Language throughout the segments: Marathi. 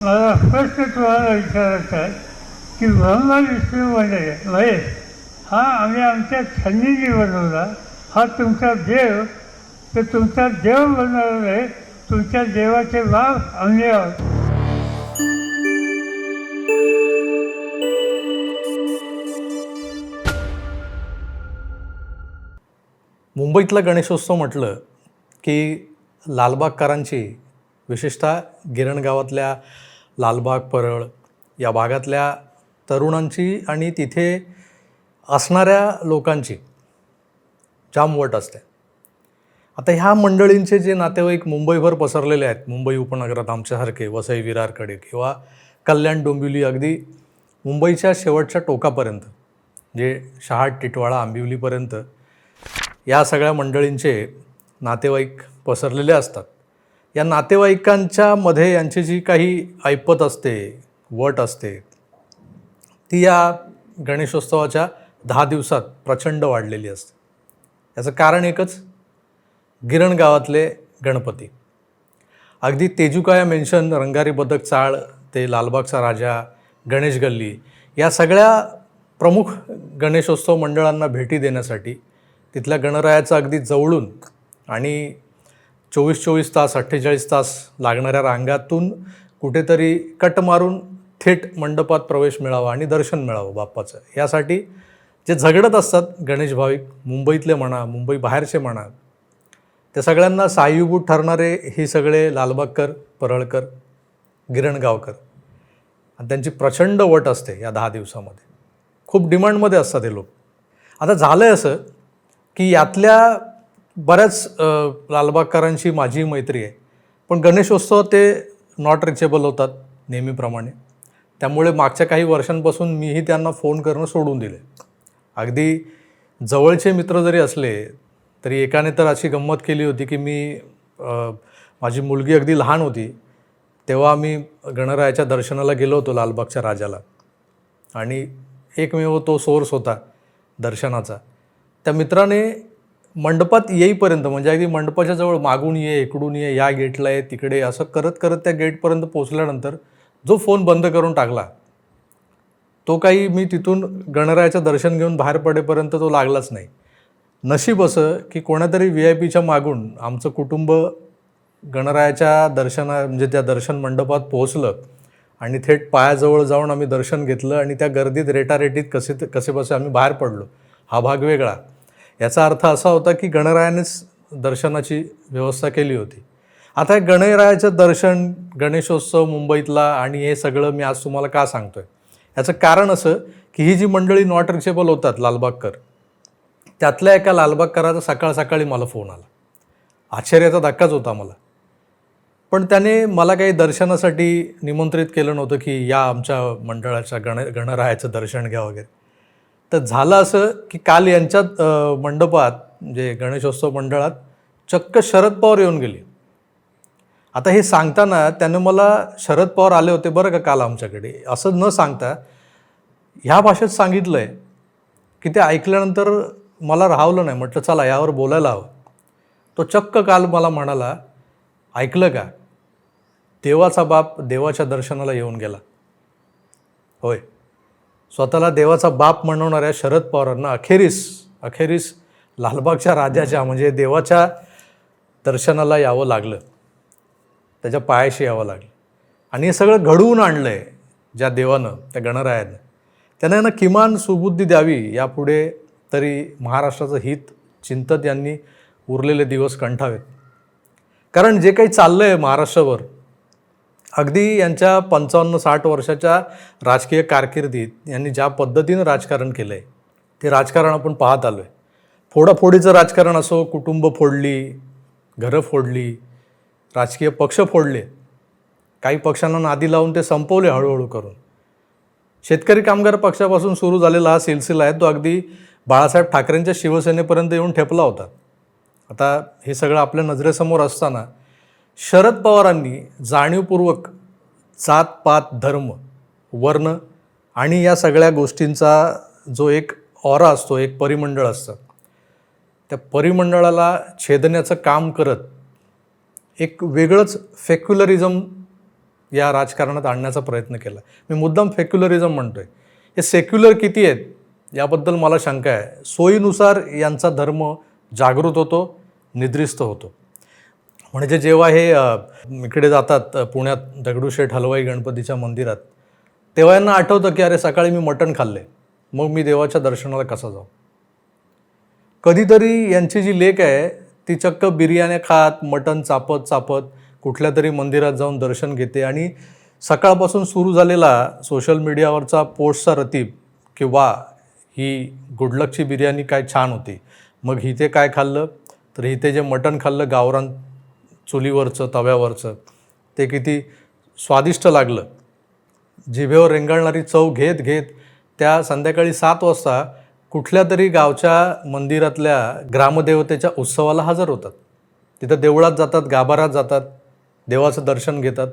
मला स्पष्ट तुम्हाला विचारायचं आहे की ब्रह्मा विष्णू म्हणजे महेश हा आम्ही आमच्या छंदीने बनवला हा तुमचा देव तर तुमचा देव बनवला नाही तुमच्या देवाचे बाप आम्ही आहोत मुंबईतला गणेशोत्सव म्हटलं की लालबागकरांची विशेषतः गिरण गावातल्या लालबाग परळ या भागातल्या तरुणांची आणि तिथे असणाऱ्या लोकांची जामवट असते. आता ह्या मंडळींचे जे नातेवाईक मुंबईभर पसरलेले आहेत मुंबई उपनगरात आमच्यासारखे वसई विरारकडे किंवा कल्याण डोंबिवली अगदी मुंबईच्या शेवटच्या टोकापर्यंत जे शहाट टिटवाळा आंबिवलीपर्यंत या सगळ्या मंडळींचे नातेवाईक पसरलेले असतात. या नातेवाईकांच्या मध्ये यांची जी काही ऐपत असते वट असते ती या गणेशोत्सवाच्या दहा दिवसात प्रचंड वाढलेली असते. याचं कारण एकच गिरण गावातले गणपती. अगदी तेजुकाया मेन्शन रंगारी बदक चाळ ते लालबागचा राजा गणेश गल्ली या सगळ्या प्रमुख गणेशोत्सव मंडळांना भेटी देण्यासाठी तिथल्या गणरायाचं अगदी जवळून आणि चोवीस चोवीस तास अठ्ठेचाळीस तास लागणाऱ्या रांगातून कुठेतरी कट मारून थेट मंडपात प्रवेश मिळावा आणि दर्शन मिळावं बाप्पाचं. यासाठी जे झगडत असतात गणेश भाविक मुंबईतले म्हणा मुंबई बाहेरचे म्हणा त्या सगळ्यांना साहाय्यभूत ठरणारे हे सगळे लालबागकर परळकर गिरणगावकर. आणि त्यांची प्रचंड वट असते या दहा दिवसामध्ये. खूप डिमांडमध्ये असतात हे लोक. आता झालं आहे असं की यातल्या बऱ्याच लालबागकरांची लालबागकरांशी माझी मैत्री आहे. पण गणेशोत्सव ते नॉट रिचेबल होतात नेहमीप्रमाणे. त्यामुळे मागच्या काही वर्षांपासून मीही त्यांना फोन करणं सोडून दिले. अगदी जवळचे मित्र जरी असले तरी एकाने तर अशी गंमत केली होती की मी माझी मुलगी अगदी लहान होती तेव्हा आम्ही गणरायाच्या दर्शनाला गेलो होतो लालबागच्या राजाला. आणि एकमेव तो सोर्स होता दर्शनाचा. त्या मित्राने मंडपात येईपर्यंत म्हणजे अगदी मंडपाच्या जवळ मागून ये इकडून ये या गेटला ये तिकडे असं करत करत त्या गेटपर्यंत पोचल्यानंतर जो फोन बंद करून टाकला तो काही मी तिथून गणरायाचं दर्शन घेऊन बाहेर पडेपर्यंत तो लागलाच नाही. नशीब असं की कोणातरी व्ही आय पीच्या मागून आमचं कुटुंब गणरायाच्या दर्शना म्हणजे त्या दर्शन मंडपात पोहोचलं आणि थेट पायाजवळ जाऊन आम्ही दर्शन घेतलं आणि त्या गर्दीत रेटारेटीत कसे कसेबसे आम्ही बाहेर पडलो. हा भाग वेगळा. याचा अर्थ असा होता की गणरायानेच दर्शनाची व्यवस्था केली होती. आता हे गणरायाचं दर्शन गणेशोत्सव मुंबईतला आणि हे सगळं मी आज तुम्हाला का सांगतोय? याचं कारण असं की ही जी मंडळी नॉट रिचेबल होतात लालबागकर त्यातल्या एका लालबागकराचा सकाळ सकाळी मला फोन आला. आश्चर्याचा धक्काच होता मला. पण त्याने मला काही दर्शनासाठी निमंत्रित केलं नव्हतं की या आमच्या मंडळाच्या गण गणरायाचं दर्शन घ्या वगैरे. तर झालं असं की काल यांच्यात मंडपात म्हणजे गणेशोत्सव मंडळात चक्क शरद पवार येऊन गेले. आता हे सांगताना त्यानं मला शरद पवार आले होते बरं का काल आमच्याकडे. असं न सांगता ह्या भाषेत सांगितलं आहे की ते ऐकल्यानंतर मला राहवलं नाही. म्हटलं चला यावर बोलायला हवं. तो चक्क काल मला म्हणाला ऐकलं का? देवाचा बाप देवाच्या दर्शनाला येऊन गेला. होय. स्वतःला देवाचा बाप म्हणवणाऱ्या शरद पवारांना अखेरीस अखेरीस लालबागच्या राजाच्या म्हणजे देवाच्या दर्शनाला यावं लागलं. त्याच्या पायाशी यावं लागलं. आणि हे सगळं घडवून आणलं आहे ज्या देवानं त्या गणरायानं. त्यांना ना किमान सुबुद्धी द्यावी यापुढे तरी महाराष्ट्राचं हित चिंतत यांनी उरलेले दिवस कंठावेत. कारण जे काही चाललं आहे महाराष्ट्रावर अगदी यांच्या पंचावन्न साठ वर्षाच्या राजकीय कारकिर्दीत यांनी ज्या पद्धतीनं राजकारण केलं आहे ते राजकारण आपण पाहत आलो आहे फोडाफोडीचं राजकारण असो कुटुंब फोडली घरं फोडली राजकीय पक्ष फोडले काही पक्षांना नादी लावून ते संपवले हळूहळू करून. शेतकरी कामगार पक्षापासून सुरू झालेला हा सिलसिला आहे तो अगदी बाळासाहेब ठाकरेंच्या शिवसेनेपर्यंत येऊन ठेपला होता. आता हे सगळं आपल्या नजरेसमोर असताना शरद पवारांनी जाणीवपूर्वक जात पात धर्म वर्ण आणि या सगळ्या गोष्टींचा जो एक ऑरा असतो एक परिमंडळ असतं त्या परिमंडळाला छेदण्याचं काम करत एक वेगळंच फेक्युलरिझम या राजकारणात आणण्याचा प्रयत्न केला. मी मुद्दाम फेक्युलरिझम म्हणतोय. हे सेक्युलर किती आहेत याबद्दल मला शंका आहे. सोयीनुसार यांचा धर्म जागृत होतो निद्रिस्त होतो. म्हणजे जेव्हा हे इकडे जातात पुण्यात दगडूशेठ हलवाई गणपतीच्या मंदिरात तेव्हा यांना आठवतं की अरे सकाळी मी मटण खाल्ले. मग मी देवाच्या दर्शनाला कसा जाऊ? कधीतरी यांची जी लेक आहे ती चक्क बिर्याण्या खात मटण चापत चापत कुठल्या तरी मंदिरात जाऊन दर्शन घेते आणि सकाळपासून सुरू झालेला सोशल मीडियावरचा पोस्टचा रतीब की वा ही गुडलकची बिर्याणी काय छान होती. मग हिथे काय खाल्लं? तर हिथे जे मटण खाल्लं गावरान चुलीवरचं तव्यावरचं ते किती स्वादिष्ट लागलं. जिभेवर रेंगाळणारी चव घेत घेत त्या संध्याकाळी सात वाजता कुठल्या तरी गावच्या मंदिरातल्या ग्रामदेवतेच्या उत्सवाला हजर होतात. तिथं देवळात जातात गाभारात जातात देवाचं दर्शन घेतात.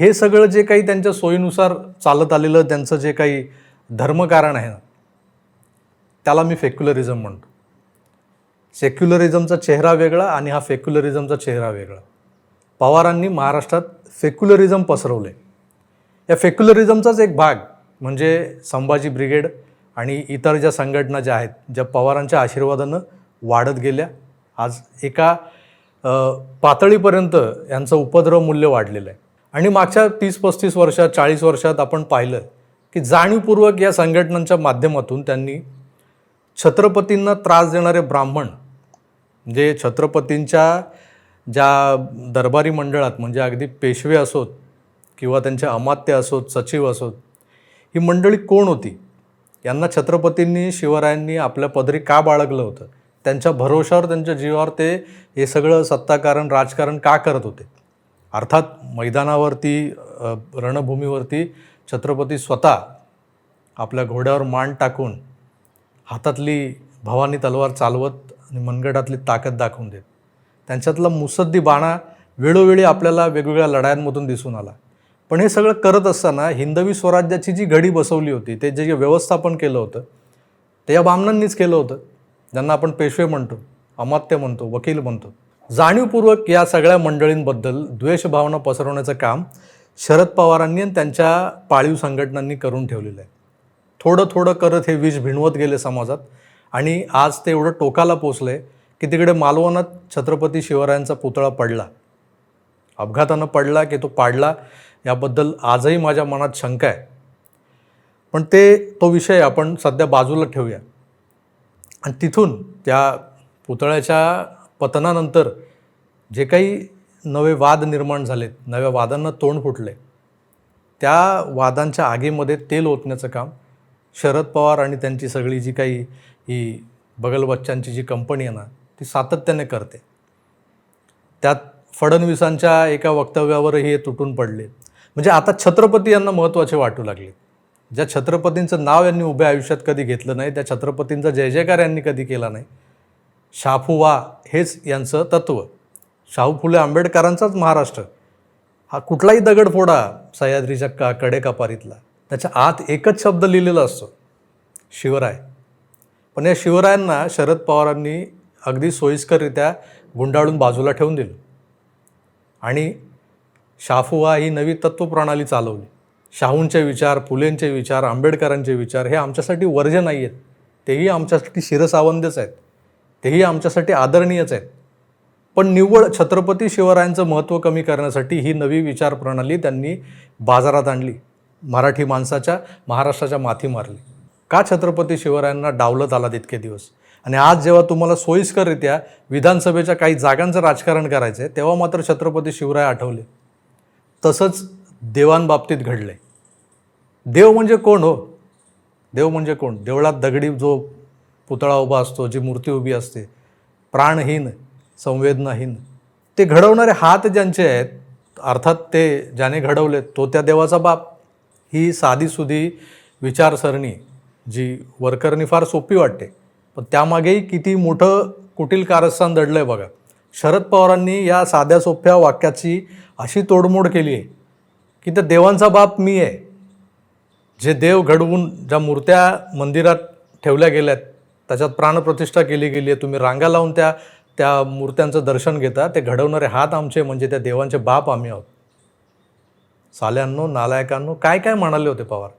हे सगळं जे काही त्यांच्या सोयीनुसार चालत आलेलं त्यांचं जे काही धर्मकारण आहे ना त्याला मी फेक्युलरिझम म्हणतो. सेक्युलरिझमचा चेहरा वेगळा आणि हा फेक्युलरिझमचा चेहरा वेगळा. पवारांनी महाराष्ट्रात फेक्युलरिझम पसरवले. या फेक्युलरिझमचाच एक भाग म्हणजे संभाजी ब्रिगेड आणि इतर ज्या संघटना ज्या आहेत ज्या पवारांच्या आशीर्वादानं वाढत गेल्या आज एका पातळीपर्यंत यांचं उपद्रव मूल्य वाढलेलं आहे. आणि मागच्या तीस पस्तीस वर्षात चाळीस वर्षात आपण पाहिलं की जाणीवपूर्वक या संघटनांच्या माध्यमातून त्यांनी छत्रपतींना त्रास देणारे ब्राह्मण म्हणजे छत्रपतींच्या ज्या दरबारी मंडळात म्हणजे अगदी पेशवे असोत किंवा त्यांचे अमात्य असोत सचिव असोत ही मंडळी कोण होती? यांना छत्रपतींनी शिवरायांनी आपल्या पदरी का बाळगलं होतं? त्यांच्या भरोशावर त्यांच्या जीवावर ते हे सगळं सत्ताकारण राजकारण का करत होते? अर्थात मैदानावरती रणभूमीवरती छत्रपती स्वतः आपल्या घोड्यावर मान टाकून हातातली भवानी तलवार चालवत आणि मनगटातली ताकद दाखवून देत. त्यांच्यातला मुसद्दी बाणा वेळोवेळी आपल्याला वेगवेगळ्या लढायांमधून दिसून आला. पण हे सगळं करत असताना हिंदवी स्वराज्याची जी घडी बसवली होती ते जे व्यवस्थापन केलं होतं ते या बामणांनीच केलं होतं. ज्यांना आपण पेशवे म्हणतो अमात्य म्हणतो वकील म्हणतो. जाणीवपूर्वक या सगळ्या मंडळींबद्दल द्वेषभावना पसरवण्याचं काम शरद पवारांनी आणि त्यांच्या पाळीव संघटनांनी करून ठेवलेलं आहे. थोडं थोडं करत हे विष भिणवत गेले समाजात आणि आज ते एवढं टोकाला पोचलं आहे की तिकडे मालवणात छत्रपती शिवरायांचा पुतळा पडला. अपघातानं पडला की तो पाडला याबद्दल आजही माझ्या मनात शंका आहे. पण ते तो विषय आपण सध्या बाजूला ठेवूया. आणि तिथून त्या पुतळ्याच्या पतनानंतर जे काही नवे वाद निर्माण झालेत नव्या वादांना तोंड फुटले त्या वादांच्या आगीमध्ये तेल ओतण्याचं काम शरद पवार आणि त्यांची सगळी जी काही ही बगल बच्चांची जी कंपनी आहे ना ती सातत्याने करते. त्यात फडणवीसांच्या एका वक्तव्यावरही हे तुटून पडले. म्हणजे आता छत्रपती यांना महत्त्वाचे वाटू लागले. ज्या छत्रपतींचं नाव यांनी उभ्या आयुष्यात कधी घेतलं नाही त्या छत्रपतींचा जय जयकार यांनी कधी केला नाही. शाफुवा हेच यांचं तत्त्व शाहू फुले आंबेडकरांचाच महाराष्ट्र. हा कुठलाही दगड फोडा सह्याद्रीच्या का कडेकपारीतला त्याच्या आत एकच शब्द लिहिलेला असतो. शिवराय. पण या शिवरायांना शरद पवारांनी अगदी सोयीस्कररित्या गुंडाळून बाजूला ठेवून दिलं. आणि शाफुआ ही नवी तत्त्वप्रणाली चालवली. शाहूंचे विचार फुलेंचे विचार आंबेडकरांचे विचार हे आमच्यासाठी वर्ज्य नाही आहेत. तेही आमच्यासाठी शिरसावंदच आहेत. तेही आमच्यासाठी आदरणीयच आहेत. पण निव्वळ छत्रपती शिवरायांचं महत्त्व कमी करण्यासाठी ही नवी विचारप्रणाली त्यांनी बाजारात आणली. मराठी माणसाच्या महाराष्ट्राच्या माथी मारली. का छत्रपती शिवरायांना डावलत आला तितके दिवस? आणि आज जेव्हा तुम्हाला सोयीस्कररित्या विधानसभेच्या काही जागांचं राजकारण करायचं आहे तेव्हा मात्र छत्रपती शिवराय आठवले. तसंच देवांबाबतीत घडले देव म्हणजे कोण हो? देव म्हणजे कोण? देवळात दगडी जो पुतळा उभा असतो जी मूर्ती उभी असते प्राणहीन संवेदनाहीन ते घडवणारे हात ज्यांचे आहेत अर्थात ते ज्याने घडवले तो त्या देवाचा बाप. ही साधीसुधी विचारसरणी जी वर्करनी फार सोपी वाटते. पण त्यामागेही किती मोठं कुटील कारस्थान दडलं आहे बघा. शरद पवारांनी या साध्या सोप्या वाक्याची अशी तोडमोड केली आहे की त्या देवांचा बाप मी आहे. जे देव घडवून ज्या मूर्त्या मंदिरात ठेवल्या गेल्यात त्याच्यात प्राणप्रतिष्ठा केली गेली आहे तुम्ही रांगा लावून त्या त्या मूर्त्यांचं दर्शन घेता ते घडवणारे हात आमचे म्हणजे त्या देवांचे बाप आम्ही आहोत. साल्यांनो नालायकांनो काय काय म्हणाले होते पवार?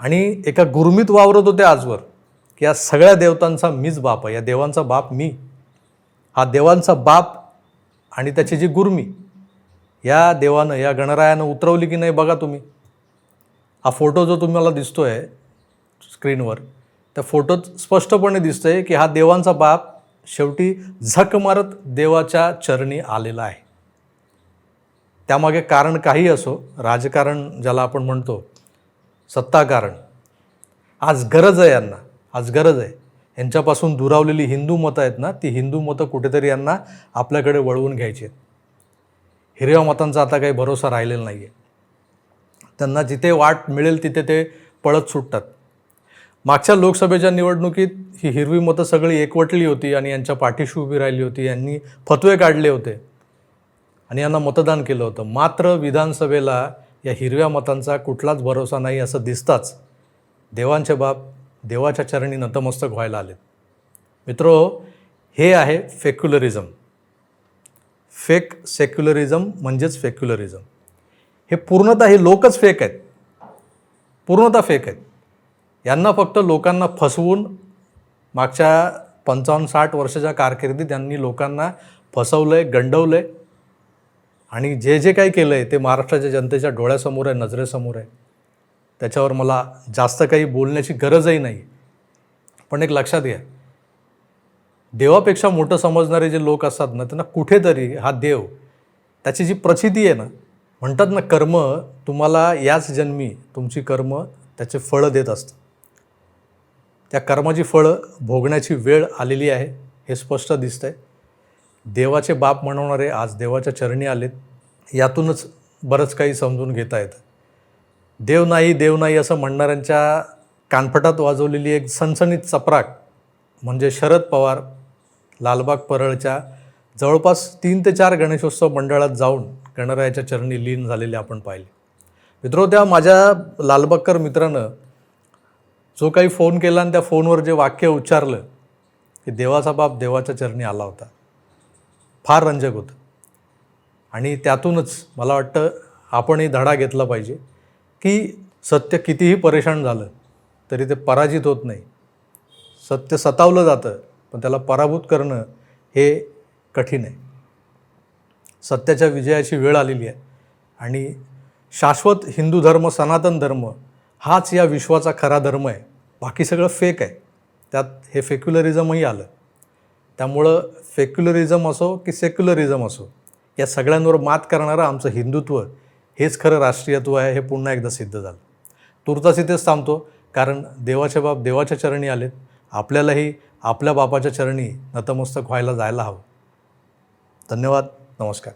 आणि एका गुरमीत वावरत होते आजवर. की या सगळ्या देवतांचा मीच बाप आहे या देवांचा बाप मी. हा देवांचा बाप आणि त्याची जी गुरमी या देवानं या गणरायानं उतरवली की नाही बघा तुम्ही. हा फोटो जो तुम्हाला दिसतो आहे स्क्रीनवर त्या फोटोत स्पष्टपणे दिसतंय की हा देवांचा बाप शेवटी झक मारत देवाच्या चरणी आलेला आहे. त्यामागे कारण काही असो राजकारण ज्याला आपण म्हणतो सत्ताकारण. आज गरज आहे यांना. आज गरज आहे. यांच्यापासून दुरावलेली हिंदू मतं आहेत ना ती हिंदू मतं कुठेतरी यांना आपल्याकडे वळवून घ्यायची आहेत. हिरव्या मतांचा आता काही भरोसा राहिलेला नाही आहे त्यांना जिथे वाट मिळेल तिथे ते पळत सुटतात. मागच्या लोकसभेच्या निवडणुकीत ही हिरवी मतं सगळी एकवटली होती आणि यांच्या पाठीशी उभी राहिली होती यांनी फतवे काढले होते आणि यांना मतदान केलं होतं. मात्र विधानसभेला या हिरव्या मतांचा कुठलाच भरोसा नाही असं दिसताच देवांचे बाप देवाच्या चरणी नतमस्तक व्हायला आलेत. मित्रो हे आहे फेक्युलरिझम. फेक सेक्युलरिझम म्हणजेच फेक्युलरिझम. हे पूर्णतः हे लोकच फेक आहेत. पूर्णतः फेक आहेत. यांना फक्त लोकांना फसवून मागच्या पंचावन्न साठ वर्षाच्या कारकिर्दीत त्यांनी लोकांना फसवलं आहे गंडवलं आहे आणि जे जे काही केलं आहे ते महाराष्ट्राच्या जनतेच्या डोळ्यासमोर आहे नजरेसमोर आहे. त्याच्यावर मला जास्त काही बोलण्याची गरजही नाही. पण एक लक्षात घ्या. देवापेक्षा मोठं समजणारे जे लोक असतात ना त्यांना कुठेतरी हा देव त्याची जी प्रचिती आहे ना म्हणतात ना कर्म तुम्हाला याच जन्मी तुमची कर्म त्याचे फळं देत असतं. त्या कर्माची फळं भोगण्याची वेळ आलेली आहे हे स्पष्ट दिसतंय. देवाचे बाप म्हणवणारे आज देवाच्या चरणी आलेत यातूनच बरंच काही समजून घेता येतं. देव नाही देव नाही असं म्हणणाऱ्यांच्या कानफटात वाजवलेली एक सणसणीत चपराक म्हणजे शरद पवार लालबाग परळच्या जवळपास तीन ते चार गणेशोत्सव मंडळात जाऊन गणरायाच्या चरणी लीन झालेले आपण पाहिले. मित्रो त्या माझ्या लालबागकर मित्रानं जो काही फोन केला आणि त्या फोनवर जे वाक्य उच्चारलं की देवाचा बाप देवाच्या चरणी आला होता. फार रंजक होतं. आणि त्यातूनच मला वाटतं आपणही धडा घेतला पाहिजे. की सत्य कितीही परेशान झालं तरी ते पराजित होत नाही. सत्य सतावलं जातं पण त्याला पराभूत करणं हे कठीण आहे. सत्याच्या विजयाची वेळ आलेली आहे. आणि शाश्वत हिंदू धर्म सनातन धर्म हाच या विश्वाचा खरा धर्म आहे. बाकी सगळं फेक आहे. त्यात हे फेक्युलरिझमही आलं. त्यामुळं फेक्युलरिझम असो की सेक्युलरिझम असो या सगळ्यांवर मात करणारं आमचं हिंदुत्व हेच खरं राष्ट्रीयत्व आहे हे पुन्हा एकदा सिद्ध झालं. तुर्तास इथेच थांबतो कारण देवाच्या बाप देवाच्या चरणी आलेत. आपल्यालाही आपल्या बापाच्या चरणी नतमस्तक व्हायला जायला हवं. धन्यवाद नमस्कार.